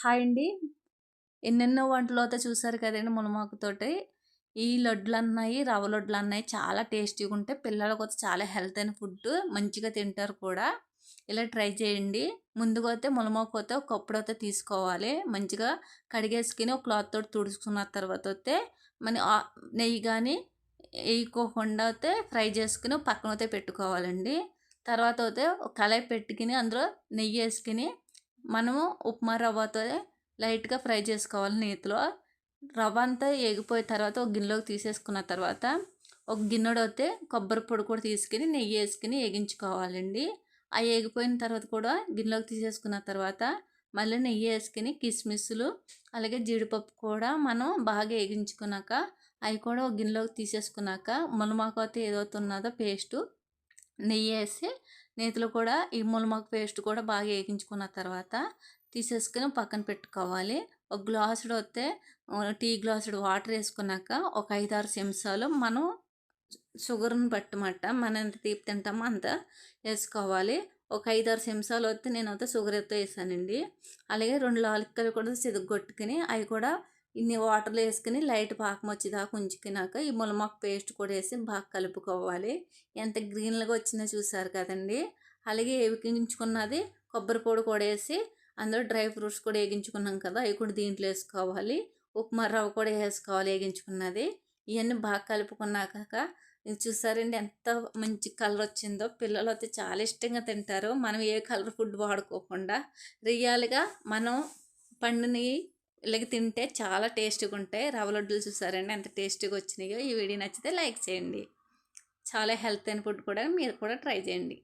Hi అండి. ఎన్నెన్నో వంటలు అయితే చూసారు కదండి మునమాకుతోటి ఈ లడ్లు అన్నాయి రవ్వ లడ్లు అన్నాయి చాలా టేస్టీగా ఉంటాయి. పిల్లలకు అయితే చాలా హెల్త్ అయిన ఫుడ్. మంచిగా తింటారు కూడా. ఇలా ట్రై చేయండి. ముందుగా అయితే మునమాకు అయితే ఒక కప్పుడు అయితే తీసుకోవాలి. మంచిగా కడిగేసుకుని ఒక క్లాత్ తోటి తుడుచుకున్న తర్వాత అయితే మన నెయ్యి కానీ వేయకోకుండా అయితే ఫ్రై చేసుకుని పక్కన అయితే పెట్టుకోవాలండి. తర్వాత అయితే ఒక కళాయి పెట్టుకుని అందులో నెయ్యి వేసుకుని మనము ఉప్మా రవ్వతో లైట్గా ఫ్రై చేసుకోవాలి నేతిలో. రవ్వ అంతా ఎగిపోయిన తర్వాత ఒక గిన్నెలోకి తీసేసుకున్న తర్వాత ఒక గిన్నెడు అయితే కొబ్బరి పొడి కూడా తీసుకుని నెయ్యి వేసుకుని వేగించుకోవాలండి ఆ ఎగిపోయిన తర్వాత కూడా గిన్నెలోకి తీసేసుకున్న తర్వాత మళ్ళీ నెయ్యి వేసుకుని కిస్మిస్లు అలాగే జీడిపప్పు కూడా మనం బాగా వేగించుకున్నాక అవి కూడా ఒక గిన్నెలోకి తీసేసుకున్నాక మునమాకు అయితే ఏదైతే ఉన్నదో పేస్టు నెయ్యి వేసి నేతిలో కూడా ఈ ములమాకు పేస్ట్ కూడా బాగా వేగించుకున్న తర్వాత తీసేసుకుని పక్కన పెట్టుకోవాలి. ఒక గ్లాసుడు వస్తే టీ గ్లాసుడు వాటర్ వేసుకున్నాక ఒక ఐదారు చెంచాలు మనం షుగర్ని బట్టమాట మనం ఎంత తీపి తింటామో అంత వేసుకోవాలి. ఒక ఐదారు చెంచాలు వస్తే నేను అయితే షుగర్ అయితే వేసానండి. అలాగే రెండు లాలిక్కలు కూడా సిదగొట్టుకుని అవి కూడా ఇన్ని వాటర్లో వేసుకుని లైట్ పాకం వచ్చేదాకా ఉంచుకున్నాక ఈ ములమాకు పేస్ట్ కూడా వేసి బాగా కలుపుకోవాలి. ఎంత గ్రీన్గా వచ్చిందో చూసారు కదండి. అలాగే వేగించుకున్నది కొబ్బరి పొడి కూడా వేసి అందులో డ్రై ఫ్రూట్స్ కూడా వేగించుకున్నాం కదా అవి కూడా దీంట్లో వేసుకోవాలి. ఉప్మా రవ్వ కూడా వేసుకోవాలి వేగించుకున్నది. ఇవన్నీ బాగా కలుపుకున్నాక చూసారండి ఎంత మంచి కలర్ వచ్చిందో. పిల్లలు అయితే చాలా ఇష్టంగా తింటారు. మనం ఏ కలర్ ఫుడ్ వాడుకోకుండా రియల్గా మనం పండుని ఇలాగ తింటే చాలా టేస్ట్గా ఉంటాయి రవ్వ లడ్డూలు చూసారండి ఎంత టేస్టీగా వచ్చినాయో ఈ వీడియో నచ్చితే లైక్ చేయండి. చాలా హెల్త్ అయిన ఫుడ్ కూడా మీరు కూడా ట్రై చేయండి.